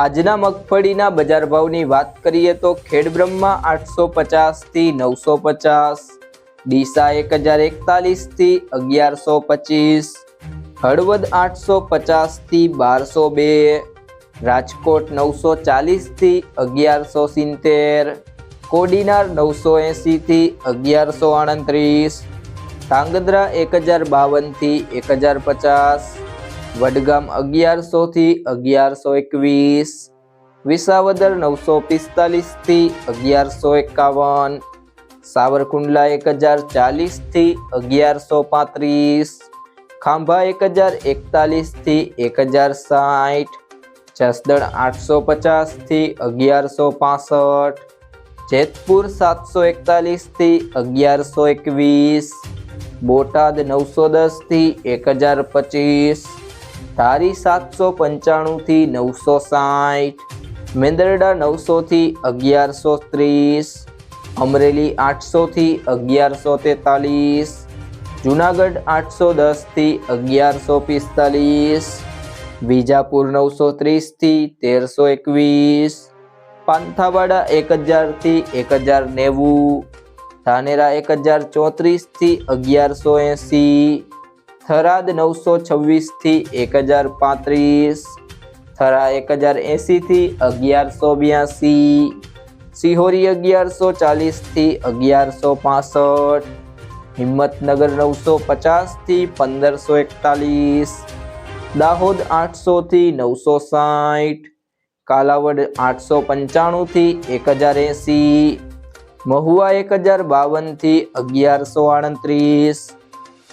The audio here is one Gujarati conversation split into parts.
આજના મગફળીના બજાર ભાવની વાત કરીએ તો ખેડબ્રહ્મા આઠસો પચાસથી નવસો પચાસ, ડીસા એક હજાર એકતાલીસથી અગિયારસો પચીસ, હળવદ આઠસો પચાસથી બારસો બે, રાજકોટ નવસો ચાલીસથી અગિયારસો સિત્તેર, કોડીનાર નવસો એંસીથી અગિયારસો આડત્રીસ ધાંગધ્રા એક હજાર બાવનથી એક હજાર પચાસ વડગામ અગિયારસોથી અગિયારસો એકવીસ. વિસાવદર નવસો પિસ્તાલીસથી અગિયારસો એકાવન. સાવરકુંડલા એક હજાર ચાલીસથી અગિયારસો પાંત્રીસ. ખાંભા એક હજાર એકતાલીસથી એક હજાર સાઠ. જસદણ આઠસો પચાસથી અગિયારસો પાસઠ. જેતપુર સાતસો એકતાલીસથી અગિયારસો એકવીસ. બોટાદ નવસો દસથી એક હજાર પચીસ. ધારી સાતસો પંચાણુંથી નવસો સાઠ, મેંદરડા નવસોથી અગિયારસો ત્રીસ, અમરેલી આઠસોથી અગિયારસો તેતાલીસ, જુનાગઢ આઠસો દસથી અગિયારસો પિસ્તાલીસ, વિજાપુર નવસો ત્રીસથી તેરસો એકવીસ, પાંથાવાડા એક હજારથી એક હજાર નેવું, ધાનેરા એક હજાર ચોત્રીસથી અગિયારસો એંસી થરાદ નવસો છવ્વીસથી એક હજાર પાંત્રીસ, થરા એક હજાર એંસીથી અગિયારસો બ્યાસી, સિહોરી અગિયારસો ચાલીસથી અગિયારસો પાસઠ, હિંમતનગર નવસો પચાસથી પંદરસો એકતાલીસ, દાહોદ આઠસોથી નવસો સાઠ, કાલાવડ આઠસો પંચાણુંથી એક હજાર એંસી મહુવા એક હજાર બાવનથી અગિયારસો આડત્રીસ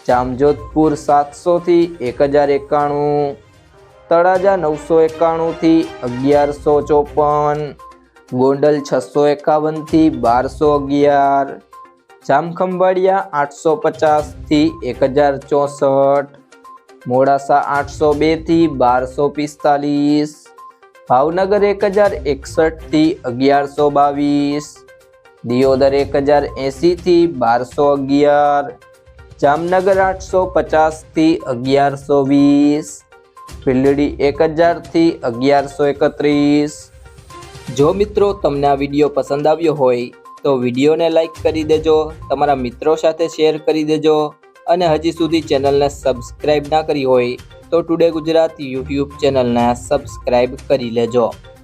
જામજોધપુર સાતસોથી એક હજાર એકાણું, તળાજા નવસો એકાણુંથી અગિયારસો ચોપન, ગોંડલ છસો એકાવનથી બારસો અગિયાર, જામખંભાળિયા આઠસો પચાસથી એક હજાર ચોસઠ, મોડાસા આઠસો બેથી બારસો પિસ્તાલીસ, ભાવનગર એક હજાર એકસઠથી અગિયારસો બાવીસ, દિયોદર એક હજાર એંસીથી બારસો અગિયાર જામનગર આઠસો પચાસથી અગિયારસો વીસ. ભીલડી એક હજારથી અગિયારસો એકત્રીસ. જો મિત્રો તમને આ વીડિયો પસંદ આવ્યો હોય, તો વિડીયોને લાઈક કરી દેજો, તમારા મિત્રો સાથે શેર કરી દેજો, અને હજી સુધી ચેનલને સબસ્ક્રાઈબ ના કરી હોય, તો ટુડે ગુજરાત યુટ્યુબ ચેનલને સબસ્ક્રાઈબ કરી લેજો.